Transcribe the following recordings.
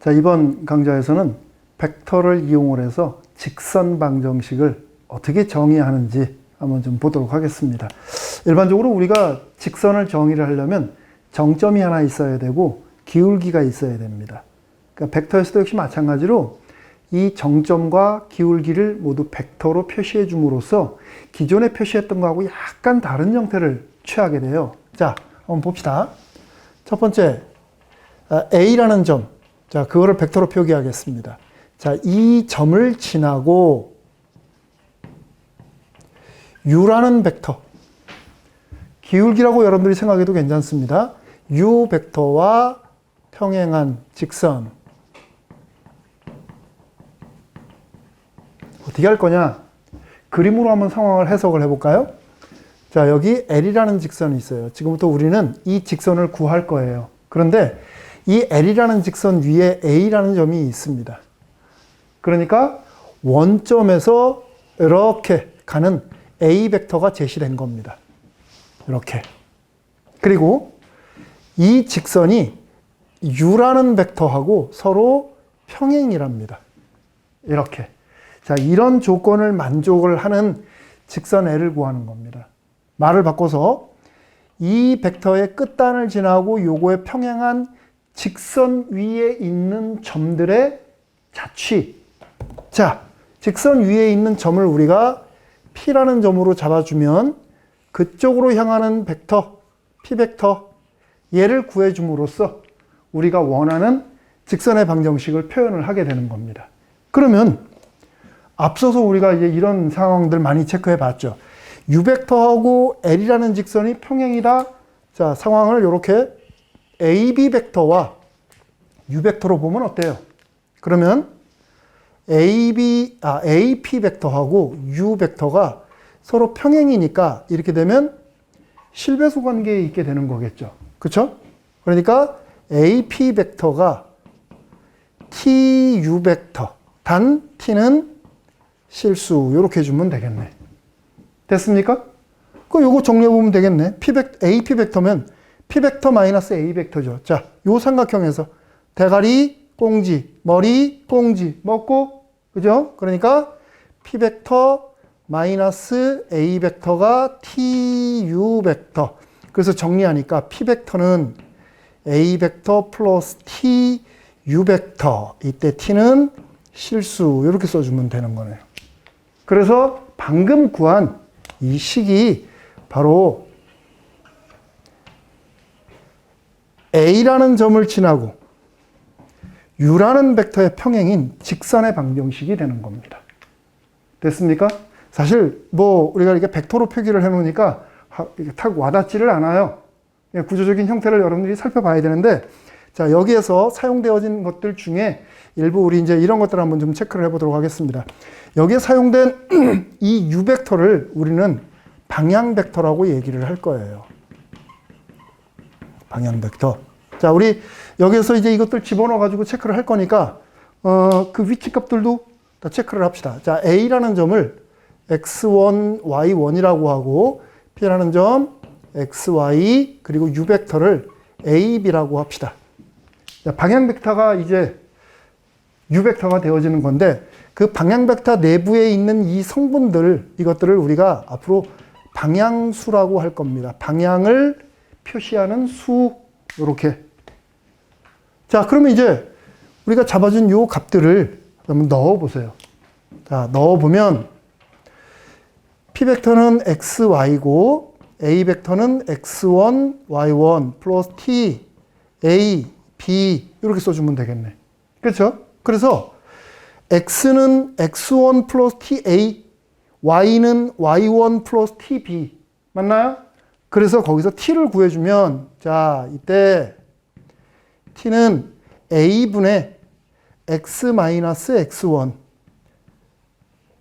자, 이번 강좌에서는 벡터를 이용을 해서 직선 방정식을 어떻게 정의하는지 한번 좀 보도록 하겠습니다. 일반적으로 우리가 직선을 정의를 하려면 정점이 하나 있어야 되고 기울기가 있어야 됩니다. 그러니까 벡터에서도 역시 마찬가지로 이 정점과 기울기를 모두 벡터로 표시해 줌으로써 기존에 표시했던 거하고 약간 다른 형태를 취하게 돼요. 자, 한번 봅시다. 첫 번째, 아, A라는 점. 자, 그거를 벡터로 표기하겠습니다. 자, 이 점을 지나고 U라는 벡터. 기울기라고 여러분들이 생각해도 괜찮습니다. U 벡터와 평행한 직선. 어떻게 할 거냐? 그림으로 한번 상황을 해석을 해볼까요? 자, 여기 L이라는 직선이 있어요. 지금부터 우리는 이 직선을 구할 거예요. 그런데 이 L이라는 직선 위에 A라는 점이 있습니다. 그러니까 원점에서 이렇게 가는 A 벡터가 제시된 겁니다. 이렇게. 그리고 이 직선이 U라는 벡터하고 서로 평행이랍니다. 이렇게. 자, 이런 조건을 만족을 하는 직선 L을 구하는 겁니다. 말을 바꿔서 이 벡터의 끝단을 지나고 요거에 평행한 직선 위에 있는 점들의 자취. 자, 직선 위에 있는 점을 우리가 P라는 점으로 잡아주면 그쪽으로 향하는 벡터, P 벡터, 얘를 구해줌으로써 우리가 원하는 직선의 방정식을 표현을 하게 되는 겁니다. 그러면 앞서서 우리가 이제 이런 상황들 많이 체크해 봤죠. U벡터하고 L이라는 직선이 평행이다. 자, 상황을 이렇게 AB 벡터와 U벡터로 보면 어때요? 그러면 AB, 아, AP 벡터하고 U 벡터가 서로 평행이니까 이렇게 되면 실배수 관계에 있게 되는 거겠죠. 그쵸? 그러니까 AP 벡터가 TU 벡터, 단 T는 실수, 이렇게 해주면 되겠네. 됐습니까? 그 요거 정리해보면 되겠네. P 벡, AP 벡터면 P 벡터 마이너스 A 벡터죠. 자, 요 삼각형에서 대가리, 꽁지, 머리, 꽁지, 먹고, 그죠? 그러니까 P 벡터 마이너스 A 벡터가 TU 벡터. 그래서 정리하니까 P 벡터는 A 벡터 플러스 T U 벡터. 이때 T는 실수. 이렇게 써주면 되는 거네요. 그래서 방금 구한 이 식이 바로 A라는 점을 지나고 U라는 벡터의 평행인 직선의 방정식이 되는 겁니다. 됐습니까? 사실 뭐 우리가 이렇게 벡터로 표기를 해놓으니까 탁 와닿지를 않아요. 구조적인 형태를 여러분들이 살펴봐야 되는데 자 여기에서 사용되어진 것들 중에 일부 우리 이제 이런 것들 한번 좀 체크를 해보도록 하겠습니다. 여기에 사용된 이 U 벡터를 우리는 방향 벡터라고 얘기를 할 거예요. 방향 벡터. 자, 우리 여기에서 이제 이것들 집어넣어 가지고 체크를 할 거니까 어, 그 위치 값들도 다 체크를 합시다. 자, A라는 점을 x1, y1이라고 하고 P라는 점 xy 그리고 U 벡터를 a, b라고 합시다. 자, 방향 벡터가 이제 U 벡터가 되어지는 건데 그 방향 벡터 내부에 있는 이 성분들 이것들을 우리가 앞으로 방향수라고 할 겁니다. 방향을 표시하는 수 이렇게. 자, 그러면 이제 우리가 잡아준 요 값들을 한번 넣어 보세요. 자, 넣어 보면 p 벡터는 xy고 a 벡터는 x1, y1 플러스 t, a, b 이렇게 써주면 되겠네. 그렇죠? 그래서 x는 x1 플러스 ta, y는 y1 플러스 tb 맞나요? 그래서 거기서 t를 구해주면 자 이때 t는 a분의 x 마이너스 x1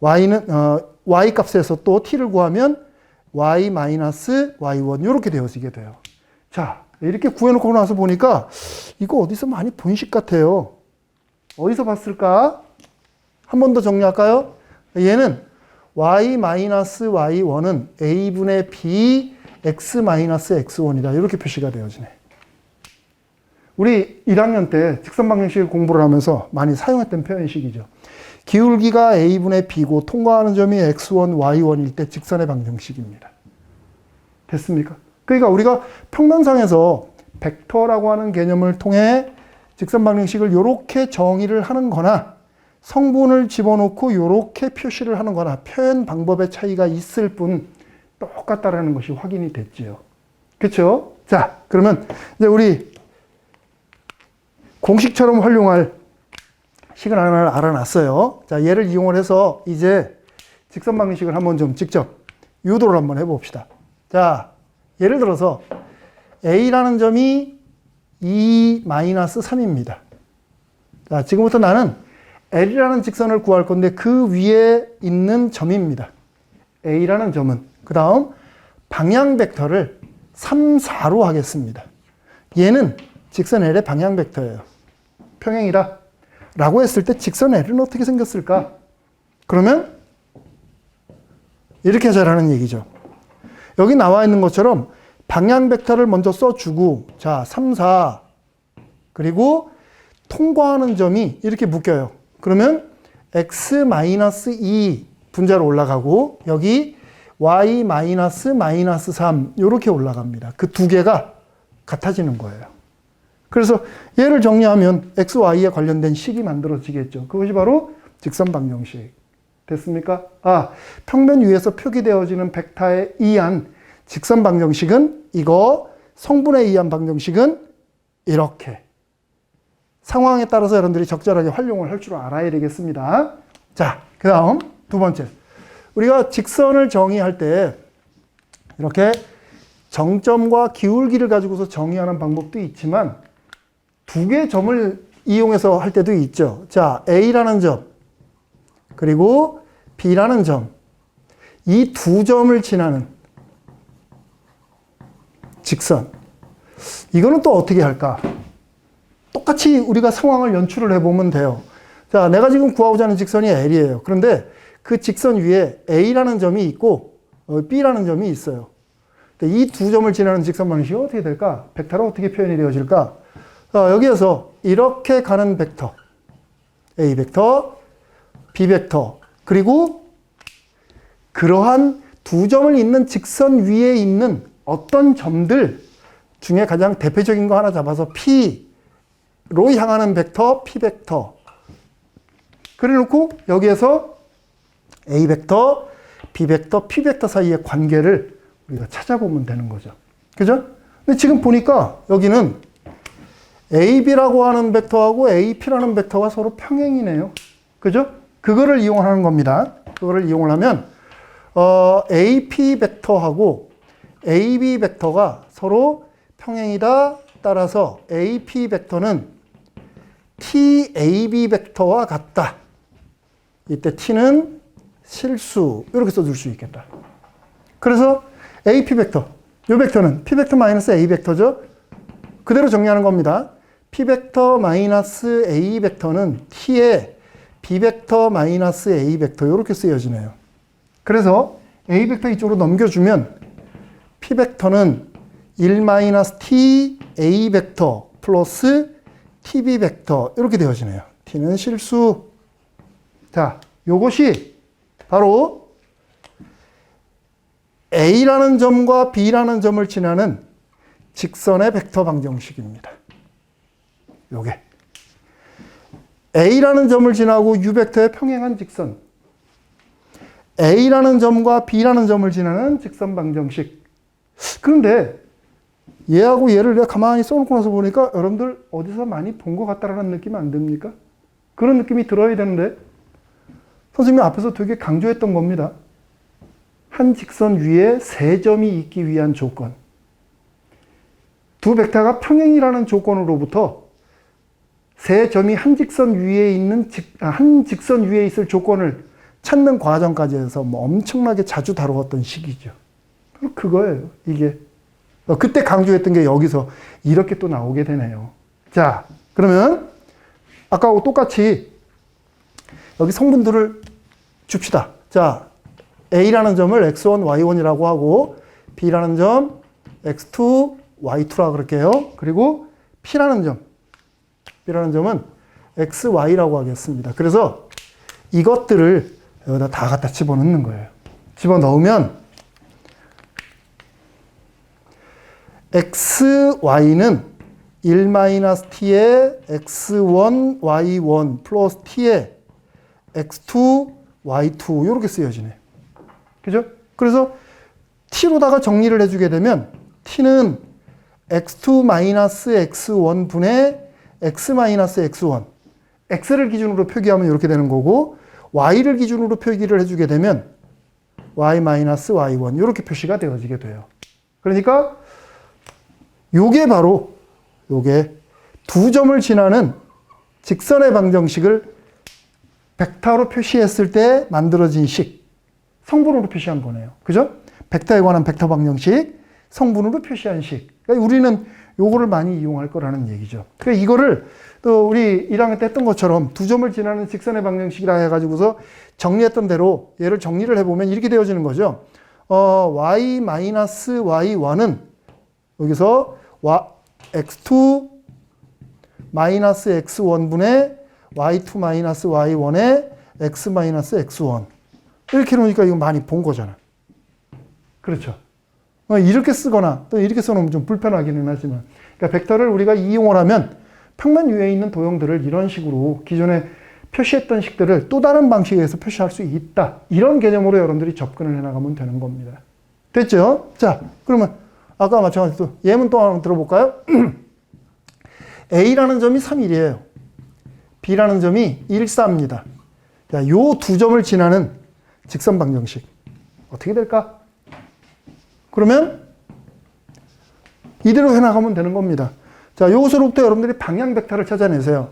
y는 어, y 값에서 또 t를 구하면 y 마이너스 y1 이렇게 되어지게 돼요. 자 이렇게 구해놓고 나서 보니까 이거 어디서 많이 본식 같아요. 어디서 봤을까? 한 번 더 정리할까요? 얘는 y 마이너스 y1은 a분의 b x 마이너스 x1이다. 이렇게 표시가 되어지네. 우리 1학년 때 직선 방정식 공부를 하면서 많이 사용했던 표현식이죠. 기울기가 a분의 b고 통과하는 점이 x1, y1일 때 직선의 방정식입니다. 됐습니까? 그러니까 우리가 평면상에서 벡터라고 하는 개념을 통해 직선 방정식을 이렇게 정의를 하는 거나 성분을 집어넣고 이렇게 표시를 하는 거나 표현 방법의 차이가 있을 뿐 똑같다라는 것이 확인이 됐지요. 그렇죠? 자, 그러면 이제 우리 공식처럼 활용할 식을 하나를 알아놨어요. 자, 얘를 이용을 해서 이제 직선 방정식을 한번 좀 직접 유도를 한번 해봅시다. 자, 예를 들어서 A라는 점이 2-3입니다. 자, 지금부터 나는 L이라는 직선을 구할 건데 그 위에 있는 점입니다. A라는 점은. 그 다음 방향 벡터를 3, 4로 하겠습니다. 얘는 직선 L의 방향 벡터예요. 평행이다. 라고 했을 때 직선 L은 어떻게 생겼을까? 그러면 이렇게 하자라는 얘기죠. 여기 나와 있는 것처럼 방향 벡터를 먼저 써주고 자 3, 4 그리고 통과하는 점이 이렇게 묶여요. 그러면 x-2 분자로 올라가고 여기 y-3 이렇게 올라갑니다. 그 두 개가 같아지는 거예요. 그래서 얘를 정리하면 x, y에 관련된 식이 만들어지겠죠. 그것이 바로 직선 방정식. 됐습니까? 아, 평면 위에서 표기되어지는 벡터에 의한 직선 방정식은 이거, 성분에 의한 방정식은 이렇게. 상황에 따라서 여러분들이 적절하게 활용을 할 줄 알아야 되겠습니다. 자, 그 다음 두 번째. 우리가 직선을 정의할 때 이렇게 정점과 기울기를 가지고서 정의하는 방법도 있지만 두 개의 점을 이용해서 할 때도 있죠. 자, A라는 점, 그리고 B라는 점. 이 두 점을 지나는 직선. 이거는 또 어떻게 할까? 똑같이 우리가 상황을 연출을 해보면 돼요. 자, 내가 지금 구하고자 하는 직선이 L이에요. 그런데 그 직선 위에 A라는 점이 있고 어, B라는 점이 있어요. 이 두 점을 지나는 직선 방식이 어떻게 될까? 벡터로 어떻게 표현이 되어질까? 자, 여기에서 이렇게 가는 벡터. A 벡터, B 벡터. 그리고 그러한 두 점을 잇는 직선 위에 있는 어떤 점들 중에 가장 대표적인 거 하나 잡아서 P로 향하는 벡터, P 벡터. 그래 놓고 여기에서 A 벡터, B 벡터, P 벡터 사이의 관계를 우리가 찾아보면 되는 거죠. 그죠? 근데 지금 보니까 여기는 AB라고 하는 벡터하고 AP라는 벡터가 서로 평행이네요. 그죠? 그거를 이용하는 겁니다. 그거를 이용을 하면 어, AP 벡터하고 AB 벡터가 서로 평행이다. 따라서 AP 벡터는 TAB 벡터와 같다. 이때 T는 실수 이렇게 써줄 수 있겠다. 그래서 AP 벡터, 이 벡터는 P 벡터 마이너스 A 벡터죠. 그대로 정리하는 겁니다. P 벡터 마이너스 A 벡터는 T의 B 벡터 마이너스 A 벡터 이렇게 쓰여지네요. 그래서 A 벡터 이쪽으로 넘겨주면 P 벡터는 1 마이너스 T A 벡터 플러스 TB 벡터 이렇게 되어지네요. T는 실수. 자, 요것이 바로 A라는 점과 B라는 점을 지나는 직선의 벡터 방정식입니다. 요게. A라는 점을 지나고 U 벡터의 평행한 직선. A라는 점과 B라는 점을 지나는 직선 방정식. 그런데 얘하고 얘를 내가 가만히 써놓고 나서 보니까 여러분들 어디서 많이 본 것 같다라는 느낌 안 듭니까? 그런 느낌이 들어야 되는데 선생님이 앞에서 되게 강조했던 겁니다. 한 직선 위에 세 점이 있기 위한 조건. 두 벡터가 평행이라는 조건으로부터 세 점이 한 직선 위에 있는 직, 아, 한 직선 위에 있을 조건을 찾는 과정까지 해서 뭐 엄청나게 자주 다루었던 시기죠. 그거예요. 이게 어, 그때 강조했던 게 여기서 이렇게 또 나오게 되네요. 자, 그러면 아까하고 똑같이 여기 성분들을 줍시다. 자, A라는 점을 x1, y1이라고 하고 B라는 점 x2, y2라 그럴게요. 그리고 P라는 점, P라는 점은 XY라고 하겠습니다. 그래서 이것들을 여기다 다 갖다 집어넣는 거예요. 집어넣으면 XY는 1-t의 X1, Y1 플러스 T의 X2, Y2 이렇게 쓰여지네. 그죠? 그래서 T로다가 정리를 해주게 되면 T는 X2-X1 분의 X-X1 X를 기준으로 표기하면 이렇게 되는 거고 Y를 기준으로 표기를 해주게 되면 Y-Y1 이렇게 표시가 되어지게 돼요. 그러니까 요게 바로 요게 두 점을 지나는 직선의 방정식을 벡터로 표시했을 때 만들어진 식 성분으로 표시한 거네요. 그죠? 벡터에 관한 벡터 방정식 성분으로 표시한 식. 그러니까 우리는 요거를 많이 이용할 거라는 얘기죠. 그러니까 이거를 또 우리 1학년 때 했던 것처럼 두 점을 지나는 직선의 방정식이라 해가지고서 정리했던 대로 얘를 정리를 해보면 이렇게 되어지는 거죠. 어, y-y1은 여기서 x2 마이너스 x1분의 y2 마이너스 y1의 x 마이너스 x1 이렇게 놓으니까 이거 많이 본 거잖아. 그렇죠. 어, 이렇게 쓰거나 또 이렇게 써놓으면 좀 불편하기는 하지만 그러니까 벡터를 우리가 이용을 하면 평면 위에 있는 도형들을 이런 식으로 기존에 표시했던 식들을 또 다른 방식에서 표시할 수 있다. 이런 개념으로 여러분들이 접근을 해나가면 되는 겁니다. 됐죠? 자, 그러면 아까 마찬가지로 예문 또 하나 들어볼까요? A라는 점이 3, 1이에요. B라는 점이 1, 4입니다. 자, 요 두 점을 지나는 직선 방정식. 어떻게 될까? 그러면 이대로 해나가면 되는 겁니다. 자, 요것으로부터 여러분들이 방향 벡터를 찾아내세요.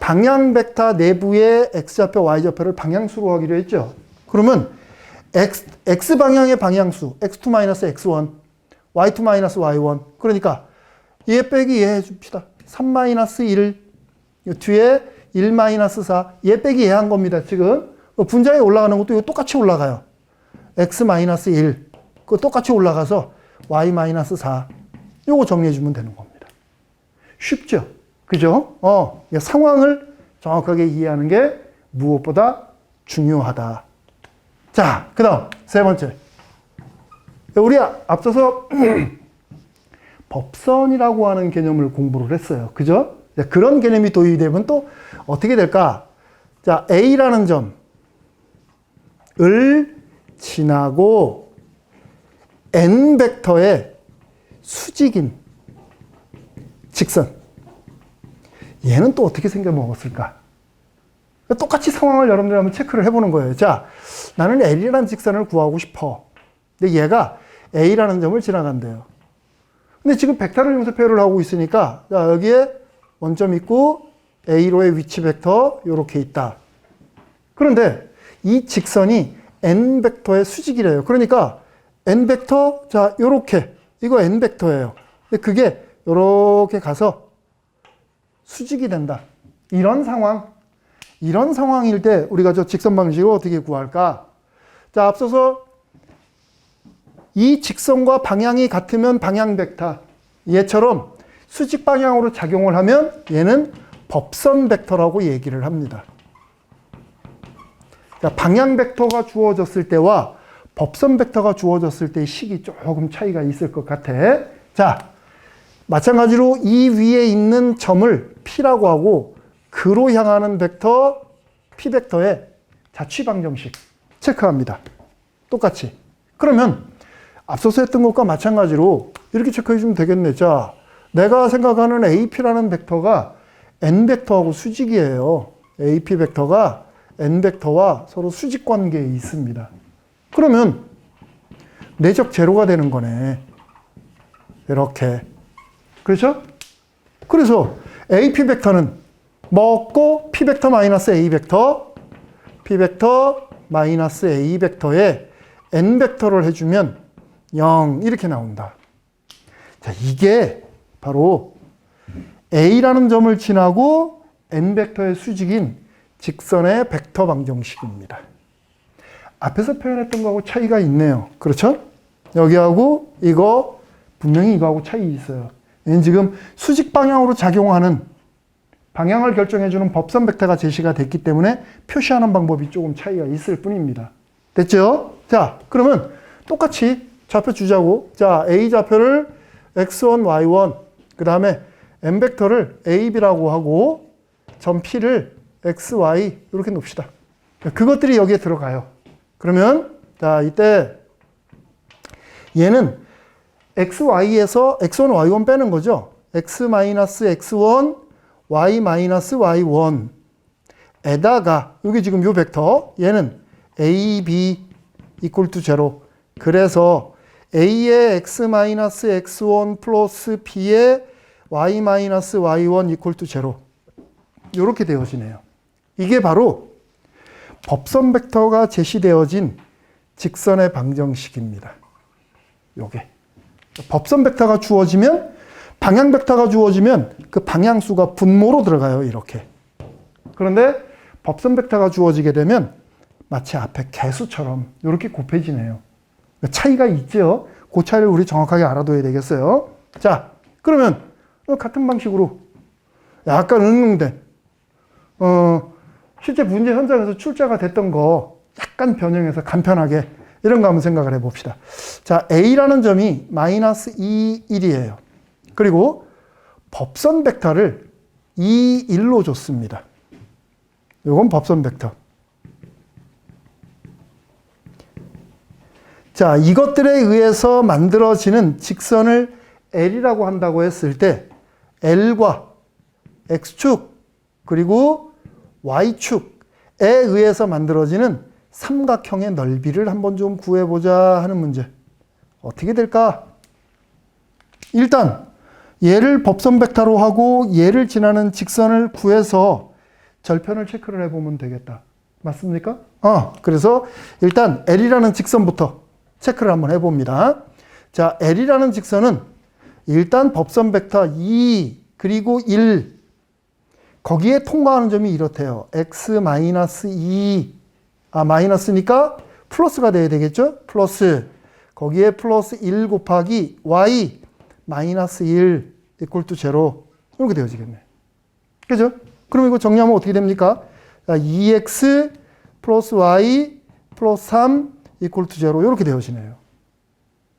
방향 벡터 내부의 x좌표, y좌표를 방향수로 하기로 했죠. 그러면 x, x 방향의 방향수, x2-x1, y2-y1. 그러니까 얘 빼기 얘 해줍시다. 3-1, 요 뒤에 1-4, 얘 빼기 얘 한 겁니다. 지금 분자에 올라가는 것도 이거 똑같이 올라가요. x-1, 그거 똑같이 올라가서 y-4. 요거 정리해주면 되는 겁니다. 쉽죠? 그죠? 어, 상황을 정확하게 이해하는 게 무엇보다 중요하다. 자, 그 다음, 세 번째. 우리 앞서서 법선이라고 하는 개념을 공부를 했어요. 그죠? 그런 개념이 도입이 되면 또 어떻게 될까? 자, A라는 점을 지나고 N 벡터의 수직인 직선. 얘는 또 어떻게 생겨 먹었을까? 똑같이 상황을 여러분들 한번 체크를 해보는 거예요. 자, 나는 L이라는 직선을 구하고 싶어. 근데 얘가 A라는 점을 지나간대요. 근데 지금 벡터를 용서 표현을 하고 있으니까, 자, 여기에 원점 있고, A로의 위치 벡터, 요렇게 있다. 그런데 이 직선이 N 벡터의 수직이래요. 그러니까 N 벡터, 자, 요렇게. 이거 N 벡터예요. 근데 그게 요렇게 가서 수직이 된다. 이런 상황. 이런 상황일 때 우리가 저 직선 방식을 어떻게 구할까? 자, 앞서서 이 직선과 방향이 같으면 방향 벡터. 얘처럼 수직 방향으로 작용을 하면 얘는 법선 벡터라고 얘기를 합니다. 자, 방향 벡터가 주어졌을 때와 법선 벡터가 주어졌을 때의 식이 조금 차이가 있을 것 같아. 자, 마찬가지로 이 위에 있는 점을 P라고 하고 그로 향하는 벡터 P 벡터의 자취 방정식 체크합니다. 똑같이. 그러면 앞서서 했던 것과 마찬가지로 이렇게 체크해 주면 되겠네. 자, 내가 생각하는 AP라는 벡터가 N 벡터하고 수직이에요. AP 벡터가 N 벡터와 서로 수직 관계에 있습니다. 그러면 내적 제로가 되는 거네. 이렇게. 그렇죠? 그래서 AP 벡터는 먹고 P 벡터 마이너스 A 벡터, P 벡터 마이너스 A 벡터에 N 벡터를 해주면 0 이렇게 나온다. 자, 이게 바로 A라는 점을 지나고 N 벡터의 수직인 직선의 벡터 방정식입니다. 앞에서 표현했던 거하고 차이가 있네요. 그렇죠? 여기하고 이거 분명히 이거하고 차이 있어요. 얘는 지금 수직 방향으로 작용하는 방향을 결정해주는 법선 벡터가 제시가 됐기 때문에 표시하는 방법이 조금 차이가 있을 뿐입니다. 됐죠? 자, 그러면 똑같이 좌표 주자고. 자, A 좌표를 x1, y1, 그 다음에 m 벡터를 a, b라고 하고 점 P를 x, y 이렇게 놓읍시다. 그것들이 여기에 들어가요. 그러면 자, 이때 얘는 x, y에서 x1, y1 빼는 거죠. x x1, y y1 에다가 여기 지금 요 벡터 얘는 a, b equal to 0. 그래서 a의 x x1 플러스 b의 y y1 equal to 0. 이렇게 되어지네요. 이게 바로 법선 벡터가 제시되어진 직선의 방정식입니다. 요게. 법선 벡터가 주어지면 방향 벡터가 주어지면 그 방향수가 분모로 들어가요. 이렇게. 그런데 법선 벡터가 주어지게 되면 마치 앞에 개수처럼 이렇게 곱해지네요. 차이가 있죠. 그 차이를 우리 정확하게 알아둬야 되겠어요. 자, 그러면 같은 방식으로 약간 응용된 어, 실제 문제 현장에서 출제가 됐던 거 약간 변형해서 간편하게 이런 거 한번 생각을 해봅시다. 자, A라는 점이 마이너스 2, 1이에요. 그리고 법선 벡터를 2, 1로 줬습니다. 이건 법선 벡터. 자, 이것들에 의해서 만들어지는 직선을 L이라고 한다고 했을 때 L과 X축 그리고 Y축에 의해서 만들어지는 삼각형의 넓이를 한번 좀 구해보자 하는 문제. 어떻게 될까? 일단 얘를 법선 벡터로 하고 얘를 지나는 직선을 구해서 절편을 체크를 해보면 되겠다. 맞습니까? 어, 그래서 일단 L이라는 직선부터 체크를 한번 해봅니다. 자, L이라는 직선은 일단 법선 벡터 2 그리고 1 거기에 통과하는 점이 이렇대요. x 2 아, 마이너스니까 플러스가 돼야 되겠죠? 플러스 거기에 플러스 1 곱하기 y 마이너스 1 이퀄 투 제로 이렇게 되어지겠네. 그죠? 그럼 이거 정리하면 어떻게 됩니까? 2x 플러스 y 플러스 3 이퀄 투 제로 이렇게 되어지네요.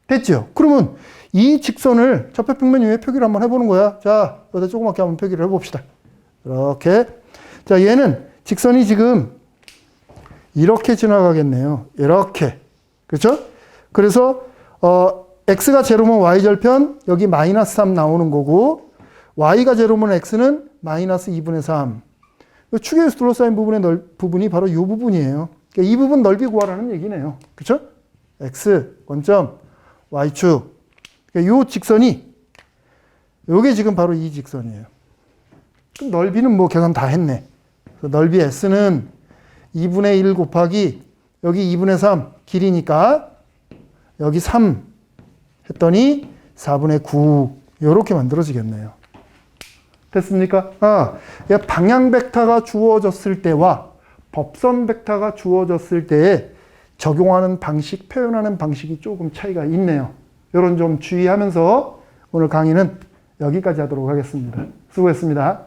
됐죠? 그러면 이 직선을 좌표평면 위에 표기를 한번 해보는 거야. 자, 여기다 조그맣게 한번 표기를 해봅시다. 이렇게. 자, 얘는 직선이 지금 이렇게 지나가겠네요. 이렇게. 그렇죠? 그래서 어, x가 제로면 y절편, 여기 마이너스 3 나오는 거고 y가 제로면 x는 마이너스 2분의 3. 축에서 둘러싸인 부분의 넓, 부분이 바로 이 부분이에요. 그러니까 이 부분 넓이 구하라는 얘기네요. 그렇죠? x 원점 y축. 그러니까 요 직선이 요게 지금 바로 이 직선이에요. 넓이는 뭐 계산 다 했네. 넓이 s는 2분의 1 곱하기 여기 2분의 3 길이니까 여기 3 했더니 4분의 9 이렇게 만들어지겠네요. 됐습니까? 아, 방향 벡터가 주어졌을 때와 법선 벡터가 주어졌을 때에 적용하는 방식, 표현하는 방식이 조금 차이가 있네요. 이런 좀 주의하면서 오늘 강의는 여기까지 하도록 하겠습니다. 수고했습니다.